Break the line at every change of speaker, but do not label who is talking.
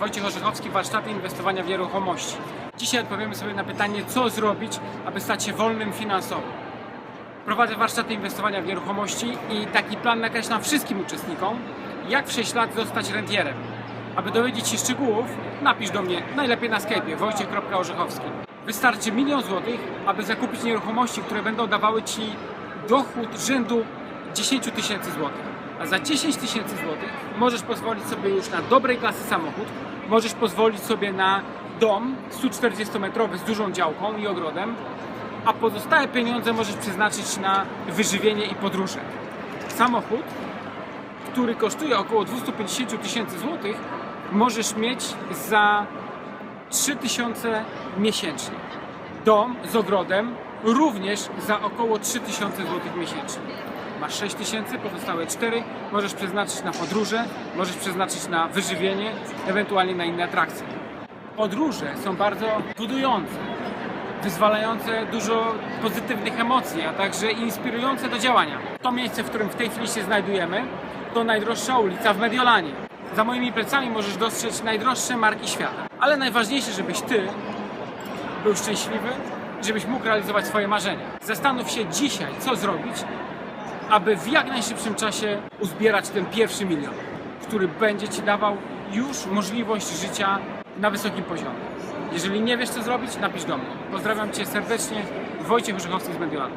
Wojciech Orzechowski, warsztaty inwestowania w nieruchomości. Dzisiaj odpowiemy sobie na pytanie, co zrobić, aby stać się wolnym finansowo. Prowadzę warsztaty inwestowania w nieruchomości i taki plan nakreślam wszystkim uczestnikom, jak w 6 lat zostać rentierem. Aby dowiedzieć się szczegółów, napisz do mnie najlepiej na Skype'ie wojciech.orzechowski. Wystarczy milion złotych, aby zakupić nieruchomości, które będą dawały Ci dochód rzędu 10 tysięcy złotych. A za 10 tysięcy złotych możesz pozwolić sobie już na dobrej klasy samochód, możesz pozwolić sobie na dom 140-metrowy z dużą działką i ogrodem, a pozostałe pieniądze możesz przeznaczyć na wyżywienie i podróże. Samochód, który kosztuje około 250 tysięcy złotych, możesz mieć za 3000 miesięcznie. Dom z ogrodem również za około 3000 złotych miesięcznie. Masz 6 tysięcy, pozostałe 4 możesz przeznaczyć na podróże, możesz przeznaczyć na wyżywienie, ewentualnie na inne atrakcje. Podróże są bardzo budujące, wyzwalające dużo pozytywnych emocji, a także inspirujące do działania. To miejsce, w którym w tej chwili się znajdujemy, to najdroższa ulica w Mediolanie. Za moimi plecami możesz dostrzec najdroższe marki świata. Ale najważniejsze, żebyś ty był szczęśliwy, żebyś mógł realizować swoje marzenia. Zastanów się dzisiaj, co zrobić, aby w jak najszybszym czasie uzbierać ten pierwszy milion, który będzie Ci dawał już możliwość życia na wysokim poziomie. Jeżeli nie wiesz, co zrobić, napisz do mnie. Pozdrawiam Cię serdecznie, Wojciech Orzechowski z Mediolanu.